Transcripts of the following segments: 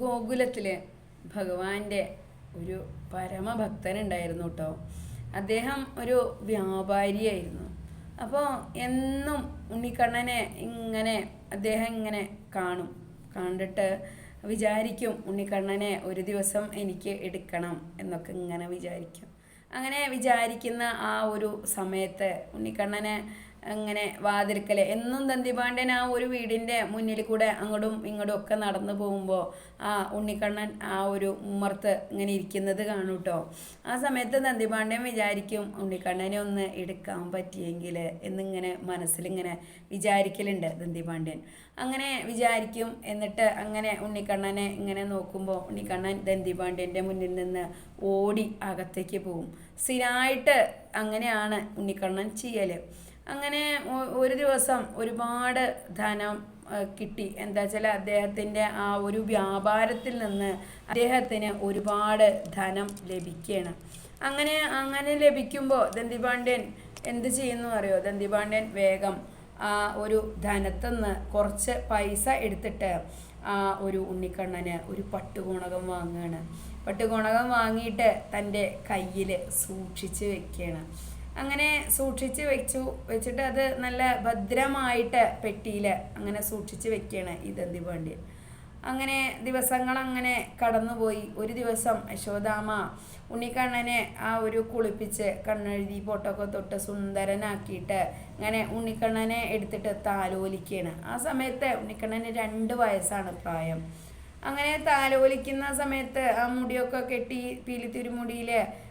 ഗോകുലത്തിൽ ഭഗവാന്റെ ഒരു പരമഭക്തനുണ്ടായിരുന്നു കേട്ടോ അദ്ദേഹം ഒരു വ്യാപാരിയായിരുന്നു. അപ്പോൾ എന്നും ഉണ്ണിക്കണ്ണനെ ഇങ്ങനെ അദ്ദേഹം ഇങ്ങനെ കാണും. കണ്ടിട്ട് വിചാരിക്കും ഉണ്ണിക്കണ്ണനെ ഒരു ദിവസം എനിക്ക് എടുക്കണം എന്നൊക്കെ ഇങ്ങനെ വിചാരിക്കും. അങ്ങനെ വിചാരിക്കുന്ന ആ ഒരു സമയത്ത് ഉണ്ണിക്കണ്ണനെ അങ്ങനെ വാതിൽക്കൽ എന്നും ദന്തിപാണ്ഡ്യൻ ആ ഒരു വീടിന്റെ മുന്നിൽ കൂടെ അങ്ങോട്ടും ഇങ്ങോട്ടും ഒക്കെ നടന്നു പോകുമ്പോൾ ആ ഉണ്ണിക്കണ്ണൻ ആ ഒരു ഉമ്മർത്ത് ഇങ്ങനെ ഇരിക്കുന്നത് കാണും കേട്ടോ ആ സമയത്ത് ദന്തിപാണ്ഡ്യൻ വിചാരിക്കും ഉണ്ണിക്കണ്ണനെ ഒന്ന് എടുക്കാൻ പറ്റിയെങ്കിൽ എന്നിങ്ങനെ മനസ്സിലിങ്ങനെ വിചാരിക്കലുണ്ട് ദന്തിപാണ്ഡ്യൻ. അങ്ങനെ വിചാരിക്കും എന്നിട്ട് അങ്ങനെ ഉണ്ണിക്കണ്ണനെ ഇങ്ങനെ നോക്കുമ്പോൾ ഉണ്ണിക്കണ്ണൻ ദന്തിപാണ്ഡ്യന്റെ മുന്നിൽ നിന്ന് ഓടി അകത്തേക്ക് പോകും സ്ഥിരമായിട്ട് അങ്ങനെയാണ് ഉണ്ണിക്കണ്ണൻ ചെയ്യൽ അങ്ങനെ ഒരു ദിവസം ഒരുപാട് ധനം കിട്ടി. എന്താ വെച്ചാൽ അദ്ദേഹത്തിന്റെ ആ ഒരു വ്യാപാരത്തിൽ നിന്ന് അദ്ദേഹത്തിന് ഒരുപാട് ധനം ലഭിക്കുകയാണ്. അങ്ങനെ അങ്ങനെ ലഭിക്കുമ്പോൾ ദന്തിപാണ്ഡ്യൻ എന്ത് ചെയ്യുന്നു അറിയോ? ദന്തിപാണ്ഡ്യൻ വേഗം ആ ഒരു ധനത്തിൽ നിന്ന് കുറച്ച് പൈസ എടുത്തിട്ട് ആ ഒരു ഉണ്ണിക്കണ്ണന് ഒരു പട്ടുകോണകം വാങ്ങുകയാണ്. പട്ടുകോണകം വാങ്ങിയിട്ട് തന്റെ കയ്യിൽ സൂക്ഷിച്ച് വെക്കുകയാണ്. അങ്ങനെ സൂക്ഷിച്ച് വെച്ചു. വെച്ചിട്ട് അത് നല്ല ഭദ്രമായിട്ട് പെട്ടിയിൽ അങ്ങനെ സൂക്ഷിച്ച് വെക്കുകയാണ് ഈ ദന്തിപാണ്ഡ്യൻ അങ്ങനെ ദിവസങ്ങൾ അങ്ങനെ കടന്നുപോയി. ഒരു ദിവസം യശോദാമ ഉണ്ണിക്കണ്ണനെ ആ ഒരു കുളിപ്പിച്ച് കണ്ണെഴുതി പൊട്ടൊക്കെ തൊട്ട് സുന്ദരനാക്കിയിട്ട് അങ്ങനെ ഉണ്ണിക്കണ്ണനെ എടുത്തിട്ട് താലോലിക്കുകയാണ് ആ സമയത്ത് ഉണ്ണിക്കണ്ണന് രണ്ട് വയസ്സാണ് പ്രായം. അങ്ങനെ താലോലിക്കുന്ന സമയത്ത് ആ മുടിയൊക്കെ കെട്ടി പീലിത്തിരുമുടിയിൽ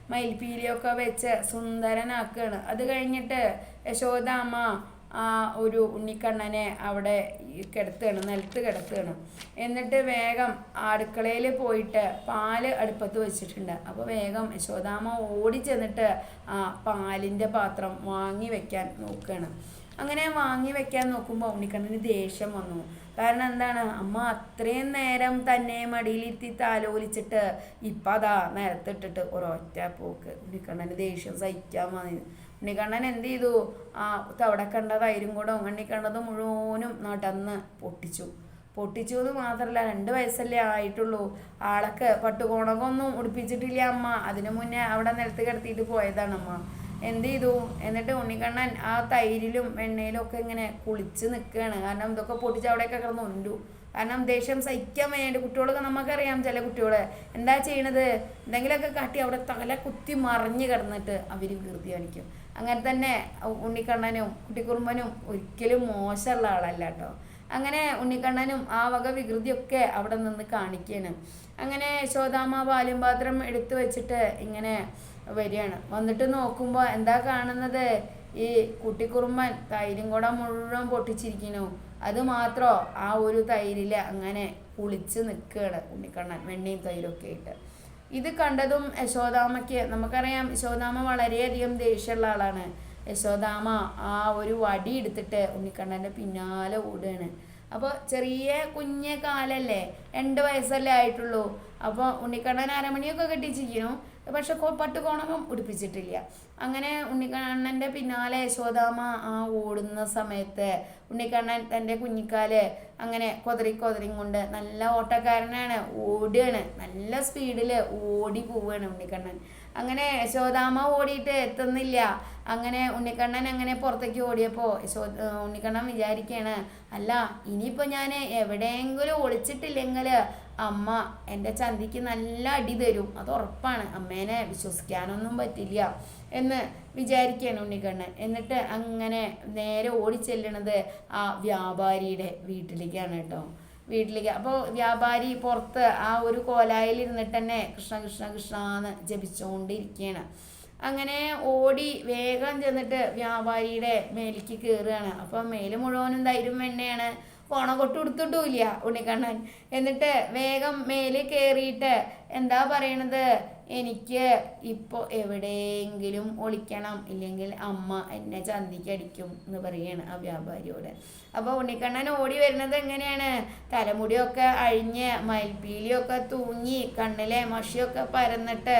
മയിൽപീലിയൊക്കെ വെച്ച് സുന്ദരനാക്കുകയാണ് അത് കഴിഞ്ഞിട്ട് യശോദാമ്മ ആ ഒരു ഉണ്ണിക്കണ്ണനെ അവിടെ കിടത്തുകയാണ് നിലത്ത് കിടത്തുകയാണ്. എന്നിട്ട് വേഗം അടുക്കളയിൽ പോയിട്ട് പാൽ അടുപ്പത്ത് വെച്ചിട്ടുണ്ട്. അപ്പോൾ വേഗം യശോദാമ ഓടി ചെന്നിട്ട് ആ പാലിന്റെ പാത്രം വാങ്ങി വെക്കാൻ നോക്കുകയാണ്. അങ്ങനെ വാങ്ങി വെക്കാൻ നോക്കുമ്പോൾ ഉണ്ണിക്കണ്ണന് ദേഷ്യം വന്നു. കാരണം എന്താണ്? അമ്മ അത്രയും നേരം തന്നെ മടിയിലിരുത്തി താലോലിച്ചിട്ട് ഇപ്പം അതാ നിരത്തിട്ടിട്ട് ഒരൊറ്റ പോക്ക്. ഉണ്ണിക്കണ്ണന് ദേഷ്യം സഹിക്കാൻ വന്നു ഉണ്ണിക്കണ്ണൻ എന്ത് ചെയ്തു? ആ തവിടെ കണ്ട തൈരും കൂടെ ഉണ്ണി കണ്ടത് മുഴുവനും നടന്ന് പൊട്ടിച്ചു. പൊട്ടിച്ചു എന്ന് മാത്രമല്ല രണ്ട് വയസ്സല്ലേ ആയിട്ടുള്ളൂ. ആളൊക്കെ പട്ടുകോണകൊന്നും ഉടുപ്പിച്ചിട്ടില്ല അമ്മ. അതിനു മുന്നേ അവിടെ നിലത്ത് കിടത്തിയിട്ട് പോയതാണ് അമ്മ. എന്ത് ചെയ്തു? എന്നിട്ട് ഉണ്ണിക്കണ്ണൻ ആ തൈരിലും എണ്ണയിലും ഒക്കെ ഇങ്ങനെ കുളിച്ച് നിൽക്കുകയാണ്. കാരണം ഇതൊക്കെ പൊട്ടിച്ച് അവിടെയൊക്കെ കിടന്ന് ഉണ്ടു. കാരണം ദേഷ്യം സഹിക്കാൻ വേണ്ടി കുട്ടികളൊക്കെ നമുക്കറിയാം ചില കുട്ടികൾ എന്താ ചെയ്യണത്? എന്തെങ്കിലുമൊക്കെ കാട്ടി അവിടെ തല കുത്തി മറിഞ്ഞ് കിടന്നിട്ട് അവർ കീർത്തി കാണിക്കും. അങ്ങനെ തന്നെ ഉണ്ണിക്കണ്ണനും കുട്ടിക്കുറുമ്പനും ഒരിക്കലും മോശമുള്ള ആളല്ല കേട്ടോ. അങ്ങനെ ഉണ്ണിക്കണ്ണനും ആ വക വികൃതിയൊക്കെ അവിടെ നിന്ന് കാണിക്കുകയാണ് അങ്ങനെ യശോദാമ്മ പാലും പാത്രം എടുത്തു വെച്ചിട്ട് ഇങ്ങനെ വരികയാണ്. വന്നിട്ട് നോക്കുമ്പോൾ എന്താ കാണുന്നത്? ഈ കുട്ടിക്കുറുമ്പൻ തൈരും കൂടെ മുഴുവൻ പൊട്ടിച്ചിരിക്കുന്നു. അത് മാത്രോ ആ ഒരു തൈരിൽ അങ്ങനെ കുളിച്ച് നിൽക്കുകയാണ് ഉണ്ണിക്കണ്ണൻ വെണ്ണയും തൈരൊക്കെ ഇട്ട് ഇത് കണ്ടതും യശോദാമയ്ക്ക് നമുക്കറിയാം യശോദാമ വളരെയധികം ദേഷ്യമുള്ള ആളാണ്. യശോദാമ ആ ഒരു വടി എടുത്തിട്ട് ഉണ്ണിക്കണ്ണന്റെ പിന്നാലെ ഓടുകയാണ്. അപ്പോൾ ചെറിയ കുഞ്ഞ കാലല്ലേ രണ്ട് വയസ്സല്ലേ ആയിട്ടുള്ളൂ. അപ്പോൾ ഉണ്ണിക്കണ്ണൻ അരമണിയൊക്കെ കെട്ടിച്ചിരിക്കുന്നു. പക്ഷെ പട്ടു പട്ടുകോണകം ഉടുപ്പിച്ചിട്ടില്ല. അങ്ങനെ ഉണ്ണിക്കണ്ണന്റെ പിന്നാലെ യശോദാമ ആ ഓടുന്ന സമയത്ത് ഉണ്ണിക്കണ്ണൻ തന്റെ കുഞ്ഞിക്കാൽ അങ്ങനെ കൊതറി കൊതറിയും കൊണ്ട് നല്ല ഓട്ടക്കാരനാണ്. ഓടുകയാണ്. നല്ല സ്പീഡിൽ ഓടി പോവുകയാണ് ഉണ്ണിക്കണ്ണൻ. അങ്ങനെ യശോദാമ ഓടിയിട്ട് എത്തുന്നില്ല. അങ്ങനെ ഉണ്ണിക്കണ്ണൻ അങ്ങനെ പുറത്തേക്ക് ഓടിയപ്പോൾ യശോ ഉണ്ണിക്കണ്ണൻ വിചാരിക്കുകയാണ് അല്ല ഇനിയിപ്പോൾ ഞാൻ എവിടെയെങ്കിലും ഒളിച്ചിട്ടില്ലെങ്കിൽ അമ്മ എന്റെ ചന്തിക്ക് നല്ല അടി തരും. അത് ഉറപ്പാണ്. അമ്മേനെ വിശ്വസിക്കാനൊന്നും പറ്റില്ല. എന്ന് വിചാരിക്കുകയാണ് ഉണ്ണിക്കണ്ണൻ. എന്നിട്ട് അങ്ങനെ നേരെ ഓടിച്ചെല്ലണത് ആ വ്യാപാരിയുടെ വീട്ടിലേക്കാണ് കേട്ടോ. വീട്ടിലേക്ക്. അപ്പോൾ വ്യാപാരി പുറത്ത് ആ ഒരു കോലായിൽ ഇരുന്നിട്ട് തന്നെ കൃഷ്ണ കൃഷ്ണ കൃഷ്ണ എന്ന് ജപിച്ചുകൊണ്ടിരിക്കുകയാണ് അങ്ങനെ ഓടി വേഗം ചെന്നിട്ട് വ്യാപാരിയുടെ മേലേക്ക് കയറുകയാണ് അപ്പം മേൽ മുഴുവനും തൈരും വെണ്ണയാണ്. കോണ കൊട്ട് കൊടുത്തിട്ടുമില്ല ഉണ്ണിക്കണ്ണൻ. എന്നിട്ട് വേഗം മേൽ കയറിയിട്ട് എന്താ പറയണത്? എനിക്ക് ഇപ്പോൾ എവിടെയെങ്കിലും ഒളിക്കണം ഇല്ലെങ്കിൽ അമ്മ എന്നെ ചന്തിക്ക് അടിക്കും എന്ന് പറയാണ് ആ വ്യാപാരിയോട്. അപ്പോൾ ഉണ്ണിക്കണ്ണൻ ഓടി വരുന്നത് എങ്ങനെയാണ്? തലമുടിയൊക്കെ അഴിഞ്ഞ് മയിൽപ്പീലിയൊക്കെ തൂങ്ങി കണ്ണിലെ മഷിയൊക്കെ പരന്നിട്ട്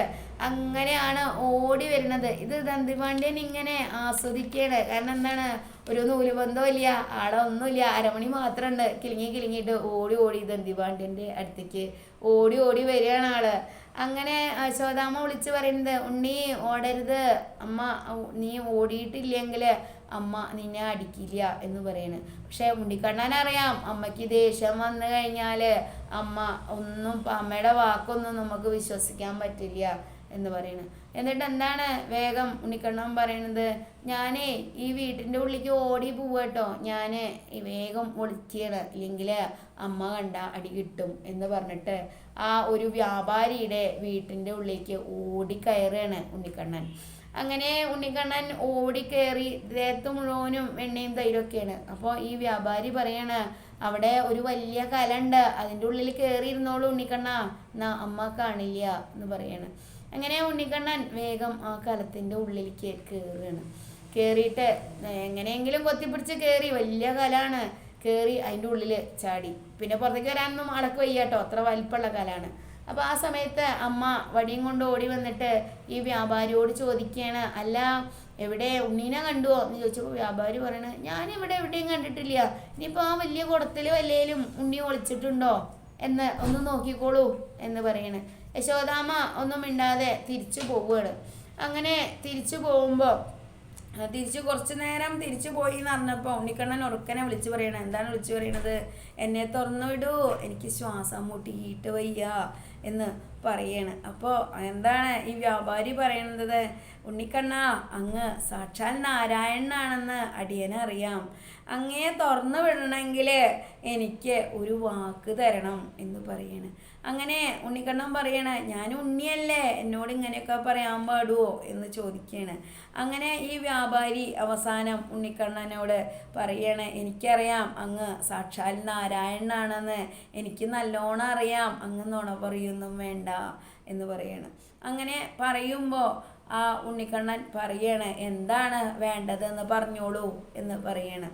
അങ്ങനെയാണ് ഓടി വരുന്നത്. ഇത് ദന്തിപാണ്ഡ്യൻ ഇങ്ങനെ ആസ്വദിക്കുകയാണ് കാരണം എന്താണ്? ഒരു നൂലുബന്ധവും ഇല്ല ആടെ ഒന്നുമില്ല. അരമണി മാത്രമുണ്ട് കിളിങ്ങി കിളിങ്ങിയിട്ട് ഓടി ഓടി ദന്തിപാണ്ഡ്യന്റെ അടുത്തേക്ക് ഓടി ഓടി വരികയാണ് ആൾ. അങ്ങനെ യശോദാമ്മ വിളിച്ച് പറയുന്നത് ഉണ്ണി ഓടരുത്. അമ്മ നീ ഓടിയിട്ടില്ലെങ്കിൽ അമ്മ നിന്നെ അടിക്കില്ല എന്ന് പറയാണ്. പക്ഷെ ഉണ്ണിക്കണ്ണൻ അറിയാം അമ്മയ്ക്ക് ദേഷ്യം വന്നു കഴിഞ്ഞാൽ അമ്മ ഒന്നും അമ്മയുടെ വാക്കൊന്നും നമുക്ക് വിശ്വസിക്കാൻ പറ്റില്ല എന്ന് പറയണ്. എന്നിട്ട് എന്താണ് വേഗം ഉണ്ണിക്കണ്ണൻ പറയണത് ഞാനേ ഈ വീട്ടിന്റെ ഉള്ളിലേക്ക് ഓടി പോവാട്ടോ ഞാൻ വേഗം ഒളിച്ചത് ഇല്ലെങ്കിൽ അമ്മ കണ്ട അടി കിട്ടും എന്ന് പറഞ്ഞിട്ട് ആ ഒരു വ്യാപാരിയുടെ വീട്ടിന്റെ ഉള്ളിലേക്ക് ഓടിക്കയറുകയാണ് ഉണ്ണിക്കണ്ണൻ. അങ്ങനെ ഉണ്ണിക്കണ്ണൻ ഓടിക്കയറി ദേഹത്ത് മുഴുവനും എണ്ണയും തൈരൊക്കെയാണ്. അപ്പോൾ ഈ വ്യാപാരി പറയാണ് അവിടെ ഒരു വലിയ കലണ്ട്. അതിന്റെ ഉള്ളിൽ കയറിയിരുന്നോളൂ ഉണ്ണിക്കണ്ണ. എന്നാ അമ്മ കാണില്ല എന്ന് പറയാണ്. അങ്ങനെ ഉണ്ണിക്കണ്ണൻ വേഗം ആ കലത്തിന്റെ ഉള്ളിലേക്ക് കയറുകയാണ് കയറിയിട്ട് എങ്ങനെയെങ്കിലും കൊത്തിപ്പിടിച്ച് കയറി വലിയ കലാണ്. കയറി അതിന്റെ ഉള്ളിൽ ചാടി. പിന്നെ പുറത്തേക്ക് വരാനൊന്നും അടക്ക് വയ്യാട്ടോ അത്ര വലിപ്പമുള്ള കലാണ്. അപ്പോൾ ആ സമയത്ത് അമ്മ വടിയും കൊണ്ട് ഓടി വന്നിട്ട് ഈ വ്യാപാരിയോട് ചോദിക്കുകയാണ് അല്ല എവിടെ ഉണ്ണീനെ കണ്ടുവോ? എന്ന് ചോദിച്ചപ്പോൾ വ്യാപാരി പറയണ ഇവിടെ എവിടെയും കണ്ടിട്ടില്ല. ഇനിയിപ്പോൾ ആ വലിയ കുടത്തിൽ വല്ലേലും ഉണ്ണി ഒളിച്ചിട്ടുണ്ടോ? എന്ന് ഒന്ന് നോക്കിക്കോളൂ എന്ന് പറയണ്. യശോദാമ്മ ഒന്നും മിണ്ടാതെ തിരിച്ചു പോവുകയാണ്. അങ്ങനെ തിരിച്ചു പോകുമ്പോൾ തിരിച്ചു കുറച്ച് നേരം തിരിച്ചു പോയി എന്ന് പറഞ്ഞപ്പോൾ ഉണ്ണിക്കണ്ണൻ ഉറക്കനെ വിളിച്ചു പറയണത് എന്താണ് വിളിച്ചു പറയണത്? എന്നെ തുറന്നു വിടൂ. എനിക്ക് ശ്വാസം മുട്ടിയിട്ട് വയ്യ. എന്ന് പറയാണ്. അപ്പോൾ എന്താണ് ഈ വ്യാപാരി പറയുന്നത് ഉണ്ണിക്കണ്ണ അങ്ങ് സാക്ഷാൽ നാരായണനാണെന്ന് അടിയനറിയാം അങ്ങേ തുറന്നു വിടണമെങ്കിൽ എനിക്ക് ഒരു വാക്ക് തരണം എന്ന് പറയാണ്. അങ്ങനെ ഉണ്ണിക്കണ്ണൻ പറയണ ഞാൻ ഉണ്ണിയല്ലേ എന്നോട് ഇങ്ങനെയൊക്കെ പറയാൻ പാടുവോ? എന്ന് ചോദിക്കുകയാണ് അങ്ങനെ ഈ വ്യാപാരി അവസാനം ഉണ്ണിക്കണ്ണനോട് പറയണ എനിക്കറിയാം അങ്ങ് സാക്ഷാൽ നാരായണനാണെന്ന്. എനിക്ക് നല്ലോണം അറിയാം. അങ്ങ് നുണ പറയൊന്നും വേണ്ട എന്ന് പറയാണ്. അങ്ങനെ പറയുമ്പോൾ ആ ഉണ്ണിക്കണ്ണൻ പറയാണ് എന്താണ് വേണ്ടതെന്ന് പറഞ്ഞോളൂ എന്ന് പറയാണ്.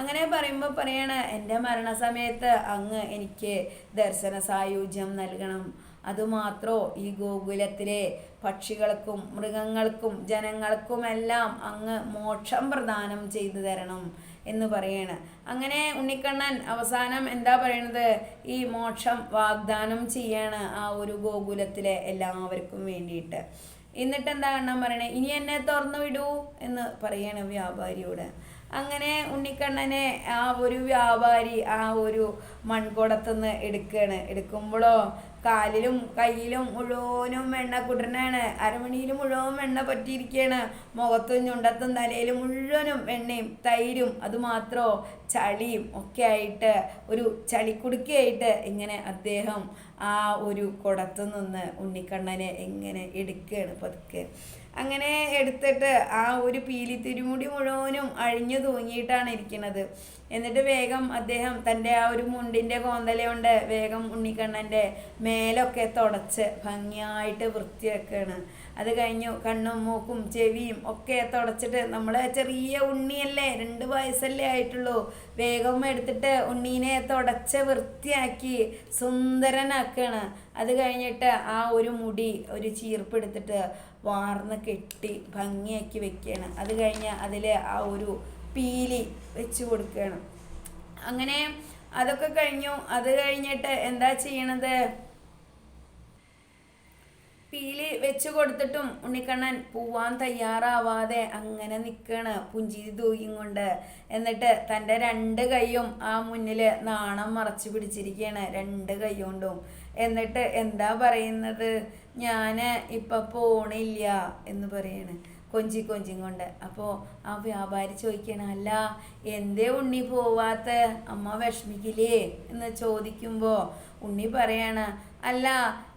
അങ്ങനെ പറയുമ്പോൾ പറയാണ് എന്റെ മരണസമയത്ത് അങ്ങ് എനിക്ക് ദർശന സായുജ്യം നൽകണം. അതുമാത്രോ ഈ ഗോകുലത്തിലെ പക്ഷികൾക്കും മൃഗങ്ങൾക്കും ജനങ്ങൾക്കുമെല്ലാം അങ്ങ് മോക്ഷം പ്രദാനം ചെയ്തു തരണം. എന്ന് പറയാണ്. അങ്ങനെ ഉണ്ണിക്കണ്ണൻ അവസാനം എന്താ പറയണത്? ഈ മോക്ഷം വാഗ്ദാനം ചെയ്യാണ് ആ ഒരു ഗോകുലത്തിലെ എല്ലാവർക്കും വേണ്ടിയിട്ട്. എന്നിട്ട് എന്താ കണ്ണൻ പറയണേ? ഇനി എന്നെ തുറന്നു വിടൂ എന്ന് പറയണ വ്യാപാരിയോട്. അങ്ങനെ ഉണ്ണിക്കണ്ണനെ ആ ഒരു വ്യാപാരി ആ ഒരു മൺകുടത്തുനിന്ന് എടുക്കുകയാണ് എടുക്കുമ്പോഴോ കാലിലും കയ്യിലും മുഴുവനും വെണ്ണ കുട്ടനാണ് അരമണിയിൽ മുഴുവൻ വെണ്ണ പറ്റിയിരിക്കുകയാണ് മുഖത്തും ചുണ്ടത്തും തലയിലും മുഴുവനും വെണ്ണയും തൈരും അതുമാത്രോ ചളിയും ഒക്കെ ആയിട്ട് ഒരു ചളിക്കുടുക്കയായിട്ട് ഇങ്ങനെ അദ്ദേഹം ആ ഒരു കുടത്തു നിന്ന് ഉണ്ണിക്കണ്ണനെ എങ്ങനെ എടുക്കുകയാണ് പതുക്കെ. അങ്ങനെ എടുത്തിട്ട് ആ ഒരു പീലി തിരുമുടി മുഴുവനും അഴിഞ്ഞു തൂങ്ങിയിട്ടാണ് ഇരിക്കുന്നത്. എന്നിട്ട് വേഗം അദ്ദേഹം തന്റെ ആ ഒരു മുണ്ടിന്റെ കോന്തലുണ്ട് വേഗം ഉണ്ണിക്കണ്ണന്റെ മേലൊക്കെ തുടച്ച് ഭംഗിയായിട്ട് വൃത്തിയാക്കുകയാണ് അത് കഴിഞ്ഞു കണ്ണും മൂക്കും ചെവിയും ഒക്കെ തുടച്ചിട്ട് നമ്മൾ ചെറിയ ഉണ്ണിയല്ലേ രണ്ട് വയസ്സല്ലേ ആയിട്ടുള്ളൂ. വേഗം എടുത്തിട്ട് ഉണ്ണീനെ തുടച്ച് വൃത്തിയാക്കി സുന്ദരനാക്കുകയാണ് അത് കഴിഞ്ഞിട്ട് ആ ഒരു മുടി ഒരു ചീർപ്പെടുത്തിട്ട് വാർന്ന് കെട്ടി ഭംഗിയാക്കി വെക്കുകയാണ് അത് കഴിഞ്ഞ് അതിൽ ആ ഒരു പീലി വെച്ച് കൊടുക്കുകയാണ് അങ്ങനെ അതൊക്കെ കഴിഞ്ഞു. അത് കഴിഞ്ഞിട്ട് എന്താ ചെയ്യണത്? പീലി വെച്ച് കൊടുത്തിട്ടും ഉണ്ണിക്കണ്ണൻ പൂവാൻ തയ്യാറാവാതെ അങ്ങനെ നിൽക്കണ് പുഞ്ചിരി തൂയും കൊണ്ട്. എന്നിട്ട് തന്റെ രണ്ട് കൈയും ആ മുന്നിൽ നാണം മറച്ചു പിടിച്ചിരിക്കുകയാണ് രണ്ട് കൈ കൊണ്ടും. എന്നിട്ട് എന്താ പറയുന്നത്? ഞാൻ ഇപ്പം പോണില്ല എന്ന് പറയാണ്. കൊഞ്ചി കൊഞ്ചി കൊണ്ട്. അപ്പോൾ ആ വ്യാപാരി ചോദിക്കണം അല്ല എന്തേ ഉണ്ണി പോവാത്ത? അമ്മ വിഷമിക്കില്ലേ? എന്ന് ചോദിക്കുമ്പോൾ ഉണ്ണി പറയാണ് അല്ല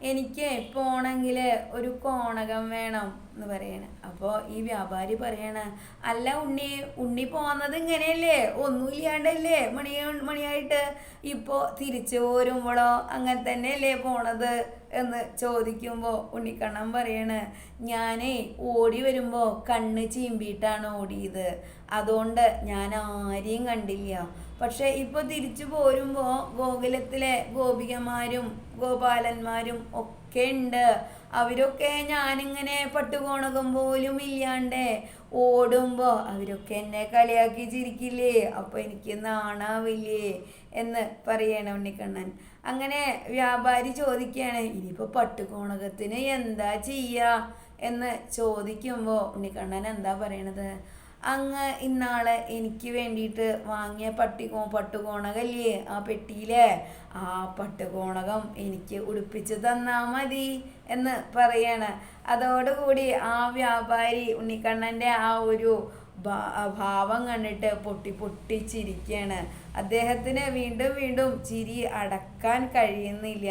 എനിക്ക് പോണെങ്കിൽ ഒരു കോണകം വേണം എന്ന് പറയണ. അപ്പോൾ ഈ വ്യാപാരി പറയാണ് അല്ല ഉണ്ണി ഉണ്ണി പോകുന്നത് ഇങ്ങനെയല്ലേ? ഒന്നുമില്ലാണ്ടല്ലേ മണി മണിയായിട്ട്? ഇപ്പോൾ തിരിച്ചു പോരുമ്പോഴോ അങ്ങനെ തന്നെയല്ലേ പോണത്? എന്ന് ചോദിക്കുമ്പോൾ ഉണ്ണിക്കണ്ണൻ പറയാണ് ഞാനേ ഓടി വരുമ്പോൾ കണ്ണ് ചീമ്പിയിട്ടാണ് ഓടിയത്. അതുകൊണ്ട് ഞാൻ ആരെയും കണ്ടില്ല. പക്ഷെ ഇപ്പൊ തിരിച്ചു പോരുമ്പോ ഗോകുലത്തിലെ ഗോപികമാരും ഗോപാലന്മാരും ഒക്കെ ഉണ്ട്. അവരൊക്കെ ഞാനിങ്ങനെ പട്ടുകോണകം പോലും ഇല്ലാണ്ട് ഓടുമ്പോ അവരൊക്കെ എന്നെ കളിയാക്കി ചിരിക്കില്ലേ? അപ്പൊ എനിക്ക് നാണാവില്ലേ എന്ന് പറയണ ഉണ്ണിക്കണ്ണൻ. അങ്ങനെ വ്യാപാരി ചോദിക്കുകയാണ് ഇനിയിപ്പോ പട്ടുകോണകത്തിന് എന്താ ചെയ്യാ? എന്ന് ചോദിക്കുമ്പോൾ ഉണ്ണിക്കണ്ണൻ എന്താ പറയണത്? അങ്ങ് ഇന്നാളെ എനിക്ക് വേണ്ടിയിട്ട് വാങ്ങിയ പട്ടികോ പട്ടുകോണകല്ലേ? ആ പെട്ടിയിലെ? ആ പട്ടുകോണകം എനിക്ക് ഉടുപ്പിച്ച് തന്നാ മതി എന്ന് പറയാണ്. അതോടുകൂടി ആ വ്യാപാരി ഉണ്ണിക്കണ്ണന്റെ ആ ഒരു ഭാവം കണ്ടിട്ട് പൊട്ടി പൊട്ടിച്ചിരിക്കുകയാണ് അദ്ദേഹത്തിന് വീണ്ടും വീണ്ടും ചിരി അടക്കാൻ കഴിയുന്നില്ല.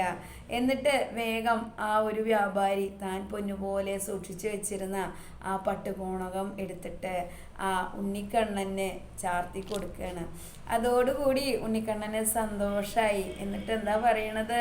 എന്നിട്ട് വേഗം ആ ഒരു വ്യാപാരി താൻ പൊന്നുപോലെ സൂക്ഷിച്ചു വെച്ചിരുന്ന ആ പട്ടുകോണകം എടുത്തിട്ട് ആ ഉണ്ണിക്കണ്ണനെ ചാർത്തി കൊടുക്കുകയാണ് അതോടുകൂടി ഉണ്ണിക്കണ്ണന് സന്തോഷമായി എന്നിട്ട് എന്താ പറയണത്?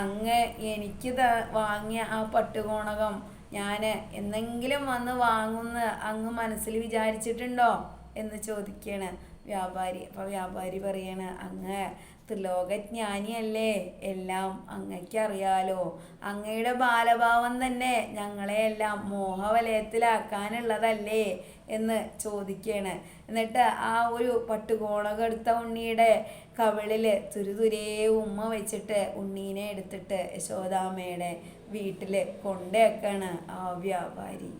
അങ്ങ് എനിക്ക് വാങ്ങിയ ആ പട്ടുകോണകം ഞാൻ എന്നെങ്കിലും വന്ന് വാങ്ങുമെന്ന് അങ്ങ് മനസ്സിൽ വിചാരിച്ചിട്ടുണ്ടോ? എന്ന് ചോദിക്കുകയാണ് വ്യാപാരി അപ്പോൾ വ്യാപാരി പറയാണ് അങ്ങ് ത്രിലോകജ്ഞാനിയല്ലേ? എല്ലാം അങ്ങയ്ക്കറിയാലോ. അങ്ങയുടെ ബാലഭാവം തന്നെ ഞങ്ങളെ എല്ലാം മോഹവലയത്തിലാക്കാനുള്ളതല്ലേ? എന്ന് ചോദിക്കുകയാണ് എന്നിട്ട് ആ ഒരു പട്ടുകോണകെടുത്ത ഉണ്ണിയുടെ കവിളിൽ തുരുതുരേ ഉമ്മ വെച്ചിട്ട് ഉണ്ണീനെ എടുത്തിട്ട് യശോദാമ്മയുടെ വീട്ടിൽ കൊണ്ടേക്കാണ് ആ വ്യാപാരി.